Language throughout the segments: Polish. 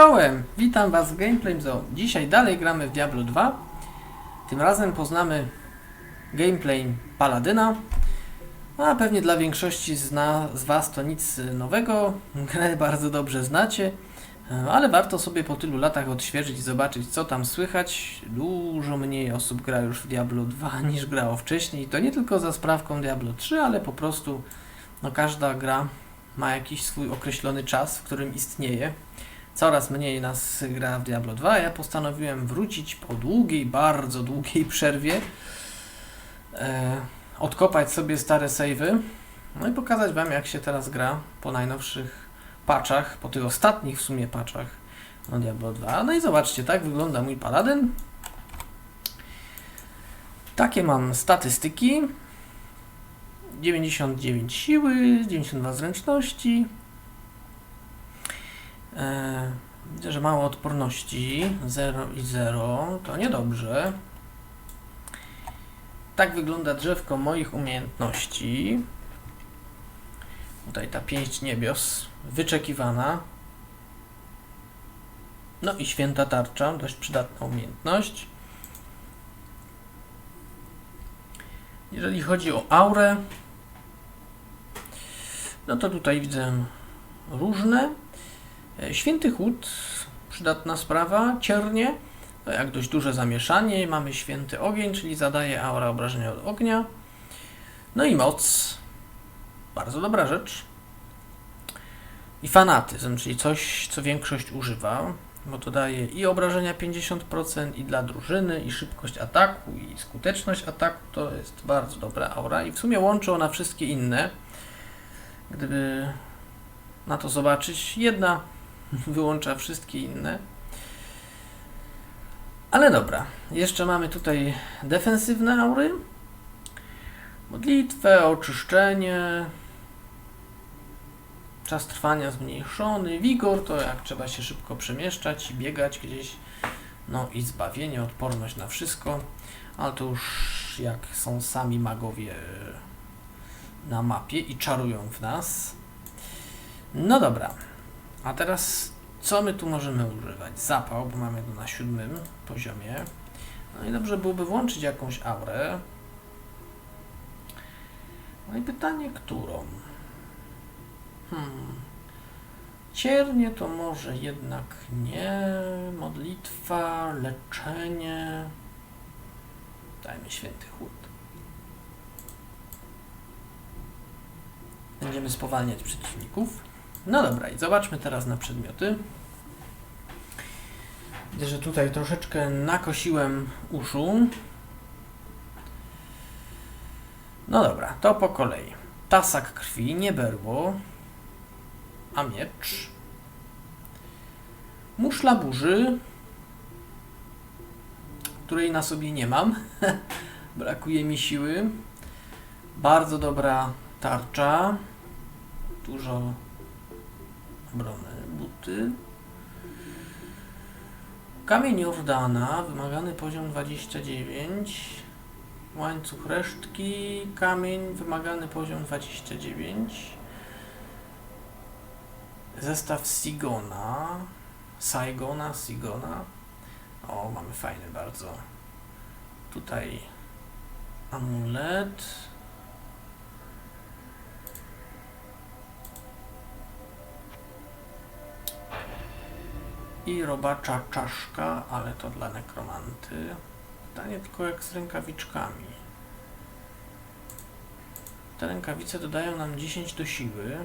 Czołem! Witam Was w Gameplay Zone. Dzisiaj dalej gramy w Diablo 2. Tym razem poznamy gameplay Paladyna. A pewnie dla większości z, z Was to nic nowego. Grę bardzo dobrze znacie. Ale warto sobie po tylu latach odświeżyć i zobaczyć co tam słychać. Dużo mniej osób gra już w Diablo 2 niż grało wcześniej. To nie tylko za sprawką Diablo 3, ale po prostu no, każda gra ma jakiś swój określony czas, w którym istnieje. Coraz mniej nas gra w Diablo 2. Ja postanowiłem wrócić po długiej, bardzo długiej przerwie, e, odkopać sobie stare savey, no i pokazać Wam, jak się teraz gra po najnowszych patchach, po tych ostatnich w sumie patchach no Diablo 2. No i zobaczcie, tak wygląda mój paladyn. Takie mam statystyki. 99 siły, 92 zręczności. E, widzę, że mało odporności. 0 i 0. To niedobrze. Tak wygląda drzewko moich umiejętności. Tutaj ta pięść niebios. Wyczekiwana. No i święta tarcza. Dość przydatna umiejętność. Jeżeli chodzi o aurę, no to tutaj widzę różne. E, Święty chłód, przydatna sprawa. Ciernie, to jak dość duże zamieszanie. Mamy święty ogień, czyli zadaje aura obrażenia od ognia. No i moc, bardzo dobra rzecz. I fanatyzm, czyli coś, co większość używa, bo to daje i obrażenia 50%, i dla drużyny, i szybkość ataku, i skuteczność ataku. To jest bardzo dobra aura i w sumie łączy ona wszystkie inne. Gdyby na to zobaczyć, jedna wyłącza wszystkie inne. Ale dobra, jeszcze mamy tutaj defensywne aury. Modlitwę, oczyszczenie. Czas trwania zmniejszony. Wigor to jak trzeba się szybko przemieszczać i biegać gdzieś. No i zbawienie, odporność na wszystko. Ale to już jak są sami magowie na mapie i czarują w nas. No dobra. A teraz co my tu możemy używać? Zapał, bo mamy go na siódmym poziomie. No i dobrze byłoby włączyć jakąś aurę. No i pytanie, którą? Hmm. Ciernie to może jednak nie. Modlitwa, leczenie. Dajmy święty chłód. Będziemy spowalniać przeciwników. No dobra, i zobaczmy teraz na przedmioty. Widzę, że tutaj troszeczkę nakosiłem uszu. No dobra, to po kolei. Tasak krwi, nie berło, a miecz. Muszla burzy, której na sobie nie mam. Brakuje mi siły. Bardzo dobra tarcza. Dużo obrony, buty. Kamień Jordana, wymagany poziom 29. Łańcuch resztki, kamień, wymagany poziom 29. Zestaw Sigona, Saigona, Sigona. O, mamy fajny bardzo. Tutaj amulet. I robacza czaszka, ale to dla nekromanty. Pytanie tylko jak z rękawiczkami. Te rękawice dodają nam 10 do siły.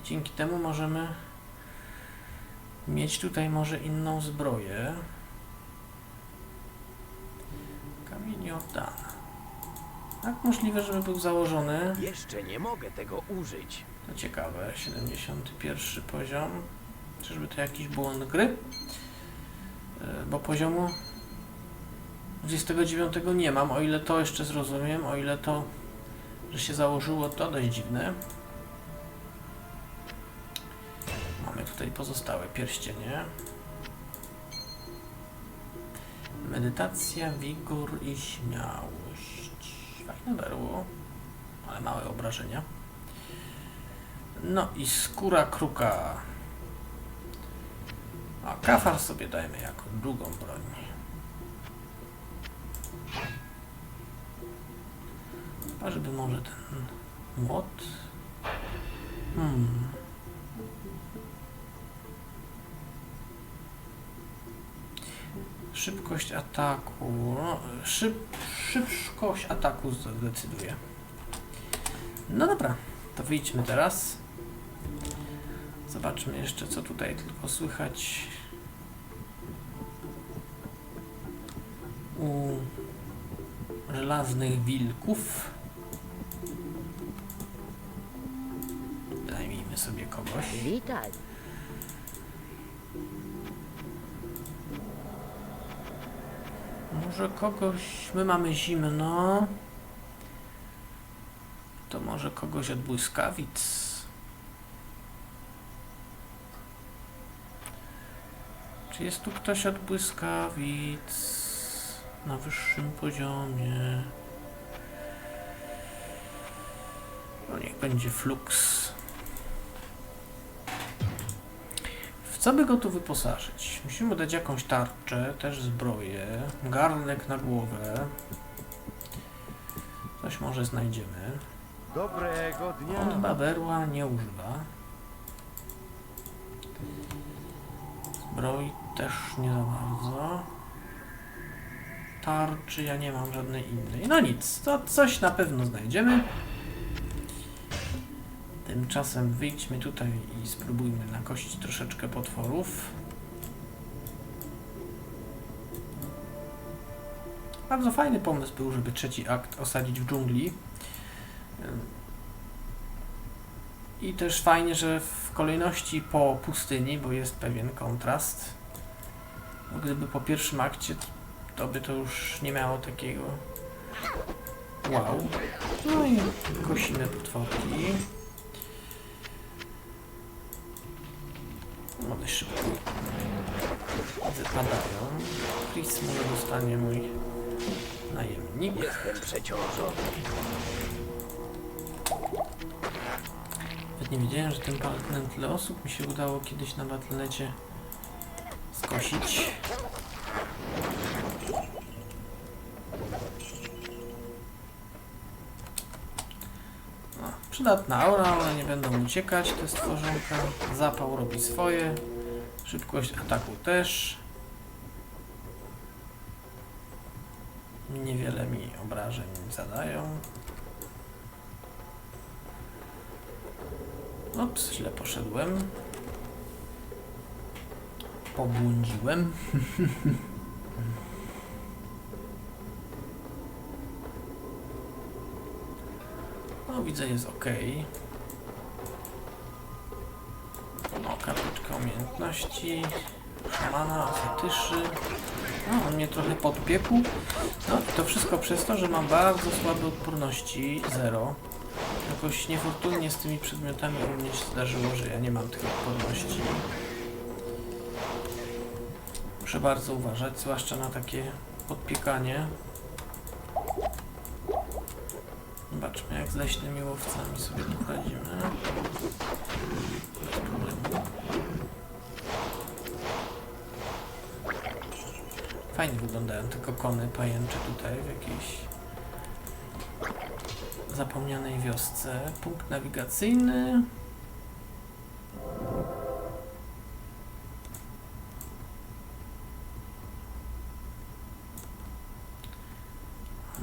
I dzięki temu możemy mieć tutaj może inną zbroję. Kamień Jordana. Jak możliwe, żeby był założony? Jeszcze nie mogę tego użyć. To ciekawe, 71 poziom. Czyżby to jakiś błąd gry? E, Bo poziomu 29 nie mam, o ile to jeszcze zrozumiem, o ile to, że się założyło, to dość dziwne. Mamy tutaj pozostałe pierścienie. Medytacja, wigor i śmiałość. Fajne berło, ale małe obrażenia. No i skóra kruka. A kafar sobie dajmy jako drugą broń. Chyba, żeby może ten młot. Hmm. Szybkość ataku. No, szyb, szybkość ataku zdecyduje. No dobra, to wyjdźmy teraz. Zobaczmy jeszcze, co tutaj tylko słychać. U żelaznych wilków. Zajmijmy sobie kogoś. Witaj. Może kogoś. My mamy zimno. To może kogoś od błyskawic. Czy jest tu ktoś od błyskawic na wyższym poziomie? No niech będzie flux. W co by go tu wyposażyć? Musimy dać jakąś tarczę, też zbroję, garnek na głowę. Coś może znajdziemy. Dobrego On dnia. chyba berła nie używa. Zbroi też nie za bardzo. Tarczy ja nie mam żadnej innej. No nic, to coś na pewno znajdziemy. Tymczasem wyjdźmy tutaj i spróbujmy nakosić troszeczkę potworów. Bardzo fajny pomysł był, żeby trzeci akt osadzić w dżungli. I też fajnie, że w kolejności po pustyni, bo jest pewien kontrast. Gdyby po pierwszym akcie, to by to już nie miało takiego wow. No i kosimy potworki. One szybko wypadają. Chris może dostanie mój najemnik. Jestem przeciążony. Nawet nie wiedziałem, że ten tyle osób mi się udało kiedyś na Battle.necie skosić. Przydatna aura, one nie będą uciekać, te stworzonka. Zapał robi swoje. Szybkość ataku też. Niewiele mi obrażeń zadają. Ops, źle poszedłem. Pobłądziłem. No, widzę, jest ok. O, karteczka umiejętności. Szamana, fetyszy. No, on mnie trochę podpiekł. No, to wszystko przez to, że mam bardzo słabe odporności. Zero. Jakoś niefortunnie z tymi przedmiotami u mnie się zdarzyło, że ja nie mam tych odporności. Muszę bardzo uważać, zwłaszcza na takie podpiekanie. Zobaczmy, jak z leśnymi łowcami sobie poradzimy. Fajnie wyglądają te kokony pajęcze tutaj w jakiejś zapomnianej wiosce. Punkt nawigacyjny.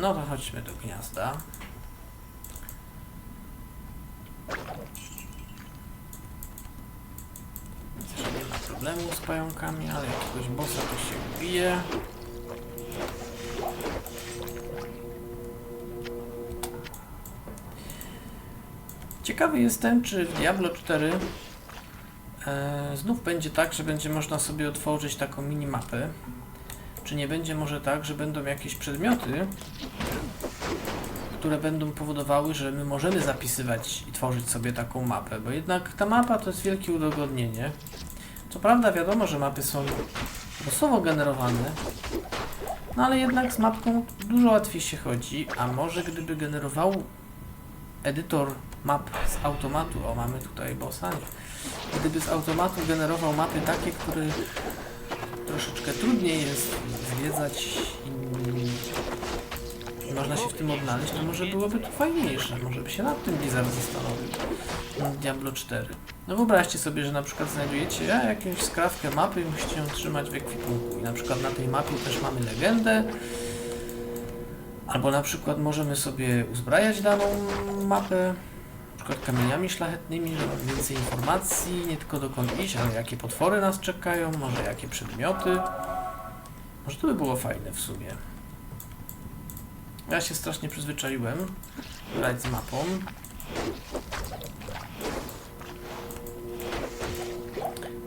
No to chodźmy do gniazda. Nie ma problemu z pająkami, ale jakiegoś bossa to się bije. Ciekawy jestem, czy w Diablo 4 e, znów będzie tak, że będzie można sobie otworzyć taką minimapę. Czy nie będzie może tak, że będą jakieś przedmioty, które będą powodowały, że my możemy zapisywać i tworzyć sobie taką mapę, bo jednak ta mapa to jest wielkie udogodnienie. Co prawda wiadomo, że mapy są losowo generowane, no ale jednak z mapką dużo łatwiej się chodzi, a może gdyby generował edytor map z automatu, o mamy tutaj bossa, gdyby z automatu generował mapy takie, które troszeczkę trudniej jest zwiedzać i można się w tym odnaleźć, to może byłoby to fajniejsze, może by się nad tym Blizzard zastanowił. Diablo 4. No wyobraźcie sobie, że na przykład znajdujecie jakąś skrawkę mapy i musicie ją trzymać w ekwipunku i na przykład na tej mapie też mamy legendę, Albo na przykład możemy sobie uzbrajać daną mapę, na przykład kamieniami szlachetnymi, żeby więcej informacji, nie tylko dokąd iść, ale jakie potwory nas czekają, może jakie przedmioty. Może to by było fajne w sumie. Ja się strasznie przyzwyczaiłem grać z mapą.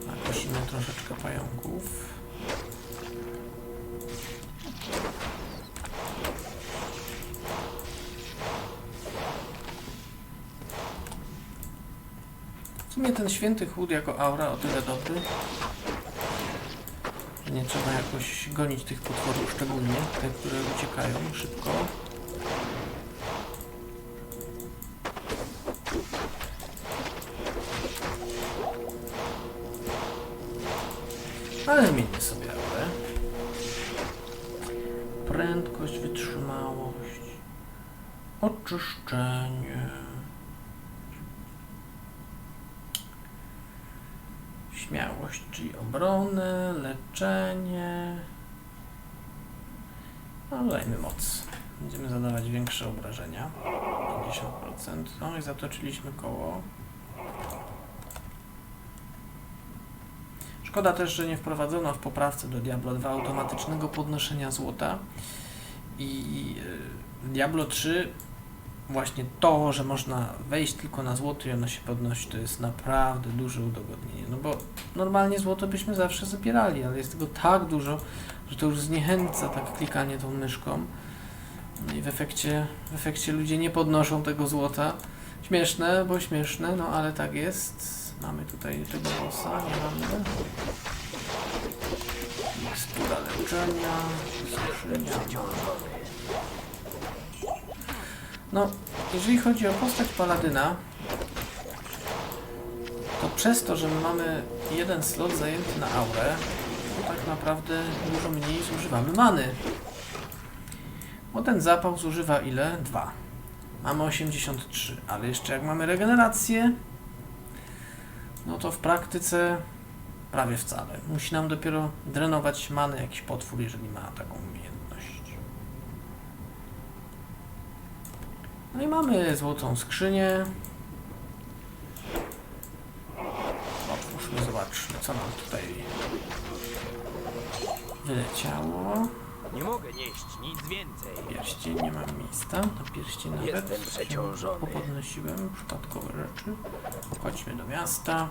Nakosimy troszeczkę pająków. W sumie ten święty chłód jako aura o tyle dobry, nie trzeba jakoś gonić tych potworów, szczególnie te, które uciekają szybko. Ale zmieńmy sobie aurę. Prędkość, wytrzymałość, oczyszczenie. Śmiałość, czyli obronę, leczenie. No dajmy moc. Będziemy zadawać większe obrażenia. 50%. No i zatoczyliśmy koło. Szkoda też, że nie wprowadzono w poprawce do Diablo 2 automatycznego podnoszenia złota. I y, Diablo 3 właśnie to, że można wejść tylko na złoto i ono się podnosi, to jest naprawdę duże udogodnienie. No bo normalnie złoto byśmy zawsze zabierali, ale jest tego tak dużo, że to już zniechęca tak klikanie tą myszką. No i w efekcie, w efekcie ludzie nie podnoszą tego złota. Śmieszne, bo śmieszne, no ale tak jest. Mamy tutaj tego bossa, nie mamy. Mikstura leczenia, skrzynia. No, jeżeli chodzi o postać Paladyna, to przez to, że my mamy jeden slot zajęty na aurę, to tak naprawdę dużo mniej zużywamy many. Bo ten zapał zużywa ile? 2. Mamy 83, ale jeszcze jak mamy regenerację, no to w praktyce prawie wcale. Musi nam dopiero drenować manę jakiś potwór, jeżeli ma taką umiejętność. No i mamy złotą skrzynię. Otwórzmy, zobaczmy, co nam tutaj wyleciało. Nie mogę nieść nic więcej. Pierścień, nie mam miejsca na pierścień nawet. Jestem przeciążony. Popodnosiłem przypadkowe rzeczy. Chodźmy do miasta.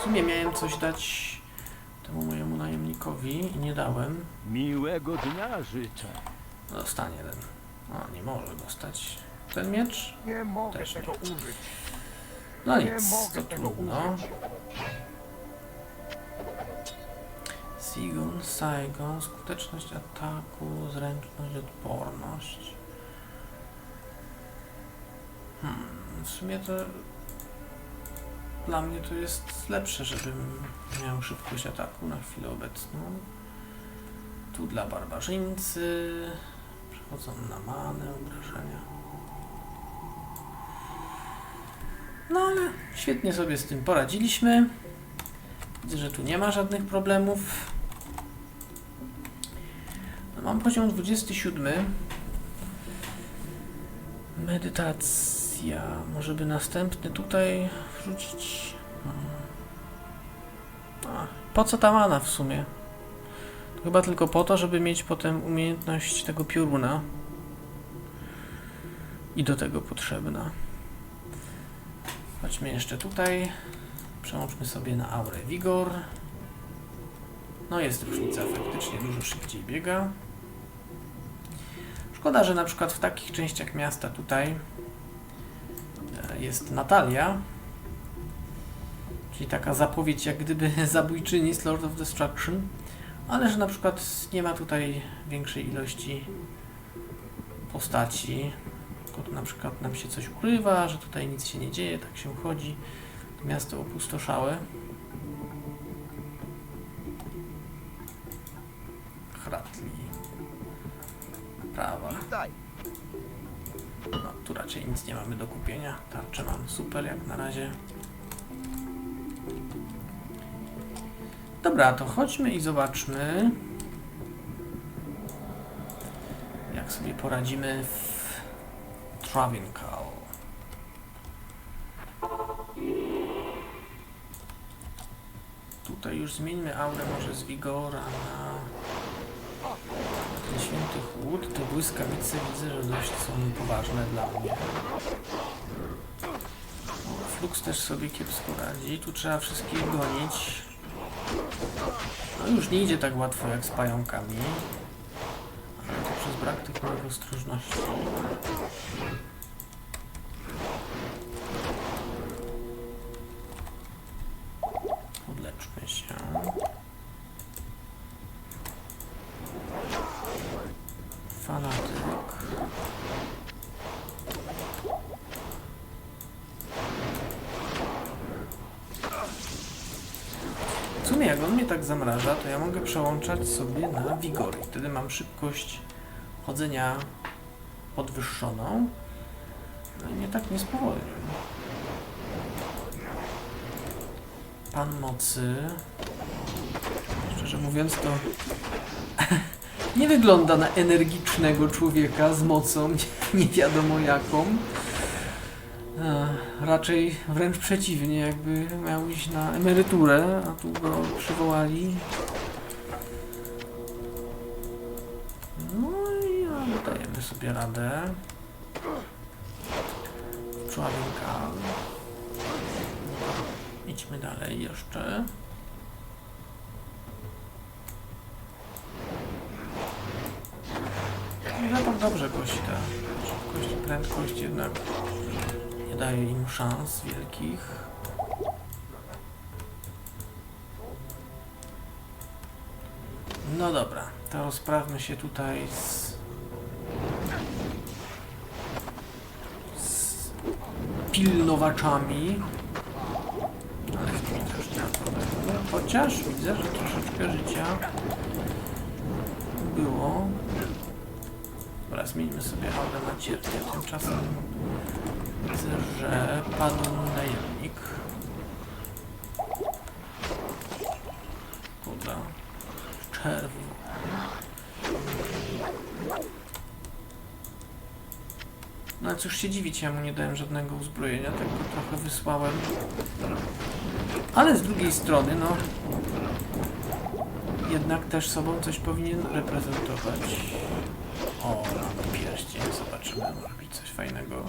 W sumie miałem coś dać temu mojemu najemnikowi i nie dałem. Miłego dnia życzę. Dostanie ten. O, nie może dostać. Ten miecz? Nie mogę Też tego nie. użyć. No Nie nic, mogę to tego trudno. użyć. Sigon, Saigon, skuteczność ataku, zręczność, odporność. Hmm, w sumie to dla mnie to jest lepsze, żebym miał szybkość ataku na chwilę obecną. Tu dla barbarzyńcy przechodzą na manę, obrażenia. No ale świetnie sobie z tym poradziliśmy. Widzę, że tu nie ma żadnych problemów. No, mam poziom 27. Medytacja. Może by następny tutaj wrzucić. Hmm. A, po co ta mana w sumie? Chyba tylko po to, żeby mieć potem umiejętność tego pioruna. I do tego potrzebna. Chodźmy jeszcze tutaj. Przełączmy sobie na aurę Vigor. No jest różnica, faktycznie dużo szybciej biega. Szkoda, że na przykład w takich częściach miasta tutaj e, jest Natalia, czyli taka zapowiedź jak gdyby zabójczyni z Lord of Destruction, ale że na przykład nie ma tutaj większej ilości postaci, tylko Tu na przykład nam się coś ukrywa, że tutaj nic się nie dzieje, tak się chodzi. Miasto opustoszałe. Hratli. Prawa. No, tu raczej nic nie mamy do kupienia. Tarczę mam super jak na razie. Dobra, to chodźmy i zobaczmy, jak sobie poradzimy w Travincal. Tutaj już zmieńmy aurę może z Wigora na ten święty chłód. Te błyskawice widzę, że dość są poważne dla mnie. Flux też sobie kiepsko radzi. Tu trzeba wszystkich gonić. No już nie idzie tak łatwo jak z pająkami. Ale to przez brak tych moich ostrożności. Zamraża, to ja mogę przełączać sobie na wigory. Wtedy mam szybkość chodzenia podwyższoną. No i mnie tak nie spowolnił. Pan mocy. Szczerze mówiąc to nie wygląda na energicznego człowieka z mocą, nie wiadomo jaką. E, raczej wręcz przeciwnie, jakby miał iść na emeryturę, a tu go przywołali. No i ale dajemy sobie radę. Człowieka. Idźmy dalej jeszcze. No tak dobrze kości ta szybkość prędkość jednak daje im szans wielkich. No dobra, to rozprawmy się tutaj z, z pilnowaczami. Ale. Chociaż widzę, że troszeczkę życia było. Dobra, zmieńmy sobie aurę na cierpię. Tymczasem widzę, że padł najemnik. Kurde. Czerwo. No ale cóż się dziwić, ja mu nie dałem żadnego uzbrojenia, tak go trochę wysłałem. Ale z drugiej strony, no... Jednak też sobą coś powinien reprezentować. O, pierścień, zobaczymy, robi coś fajnego.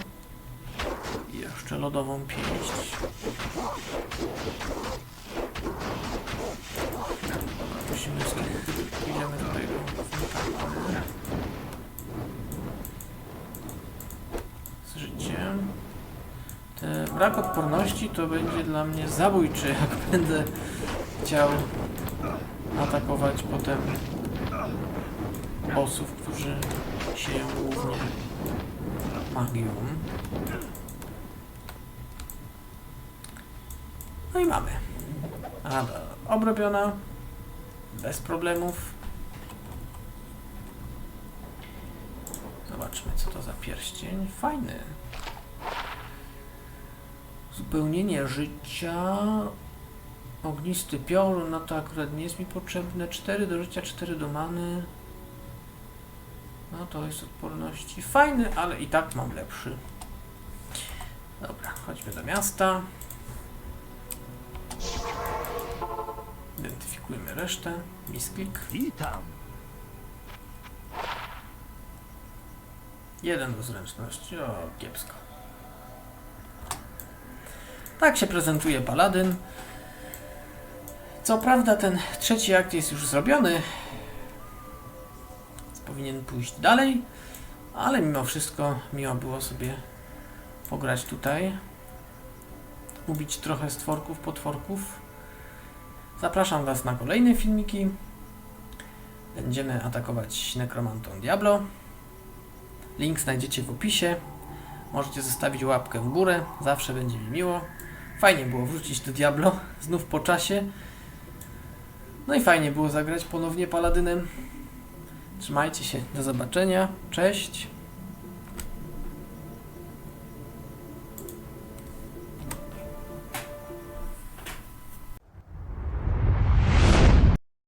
I jeszcze lodową pięść. Musimy z tych... Idziemy do tego. Z życiem. Te brak odporności to będzie dla mnie zabójczy, jak będę chciał atakować potem bossów, którzy sieją głównie magią. No i mamy. Rada obrobiona. Bez problemów. Zobaczmy, co to za pierścień. Fajny. Zupełnienie życia. Ognisty piorun, no to akurat nie jest mi potrzebne. 4 do życia, 4 do many. No to jest odporności. Fajny, ale i tak mam lepszy. Dobra, chodźmy do miasta. Identyfikujmy resztę. Misklik. Witam. Jeden do zręczności. O, kiepsko. Tak się prezentuje Paladyn. Co prawda ten trzeci akt jest już zrobiony. Powinien pójść dalej. Ale mimo wszystko miło było sobie pograć tutaj. Ubić trochę stworków, potworków. Zapraszam Was na kolejne filmiki. Będziemy atakować nekromantą Diablo. Link znajdziecie w opisie. możecie zostawić łapkę w górę, zawsze będzie mi miło. Fajnie było wrócić do Diablo, znów po czasie. No i fajnie było zagrać ponownie Paladynem. Trzymajcie się, do zobaczenia, cześć.